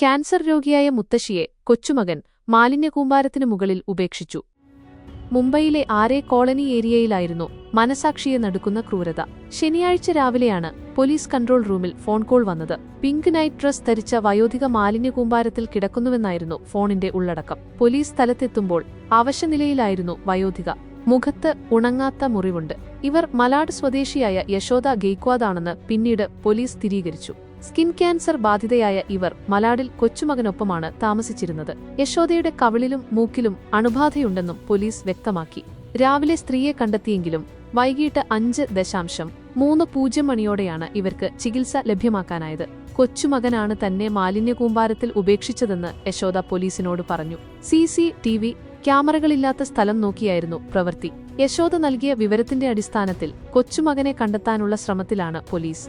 Cancer രോഗിയായ മുത്തശ്ശിയെ കൊച്ചുമകൻ മാലിന്യകൂമ്പാരത്തിനു മുകളിൽ ഉപേക്ഷിച്ചു. മുംബൈയിലെ ആരെ കോളനി ഏരിയയിലായിരുന്നു മനസാക്ഷിയെ നടുക്കുന്ന ക്രൂരത. ശനിയാഴ്ച രാവിലെയാണ് പോലീസ് കൺട്രോൾ റൂമിൽ ഫോൺ കോൾ വന്നത്. പിങ്ക് നൈറ്റ് ഡ്രസ് ധരിച്ച വയോധിക മാലിന്യകൂമ്പാരത്തിൽ കിടക്കുന്നുവെന്നായിരുന്നു ഫോണിന്റെ ഉള്ളടക്കം. പോലീസ് സ്ഥലത്തെത്തുമ്പോൾ അവശനിലയിലായിരുന്നു വയോധിക. മുഖത്ത് ഉണങ്ങാത്ത മുറിവുണ്ട്. ഇവർ മലാഡ് സ്വദേശിയായ യശോദ ഗെയ്ക്വാദാണെന്ന് പിന്നീട് പോലീസ് സ്ഥിരീകരിച്ചു. സ്കിൻ ക്യാൻസർ ബാധിതയായ ഇവർ മലാഡിൽ കൊച്ചുമകനൊപ്പമാണ് താമസിച്ചിരുന്നത്. യശോദയുടെ കവിളിലും മൂക്കിലും അണുബാധയുണ്ടെന്നും പോലീസ് വ്യക്തമാക്കി. രാവിലെ സ്ത്രീയെ കണ്ടെത്തിയെങ്കിലും വൈകിട്ട് അഞ്ച് ദശാംശം മൂന്ന് പൂജ്യം മണിയോടെയാണ് ഇവർക്ക് ചികിത്സ ലഭ്യമാക്കാനായത്. കൊച്ചുമകനാണ് തന്നെ മാലിന്യ കൂമ്പാരത്തിൽ ഉപേക്ഷിച്ചതെന്ന് യശോദ പോലീസിനോട് പറഞ്ഞു. സി സി ടി വി ക്യാമറകളില്ലാത്ത സ്ഥലം നോക്കിയായിരുന്നു പ്രവൃത്തി. യശോദ നൽകിയ വിവരത്തിന്റെ അടിസ്ഥാനത്തിൽ കൊച്ചുമകനെ കണ്ടെത്താനുള്ള ശ്രമത്തിലാണ് പോലീസ്.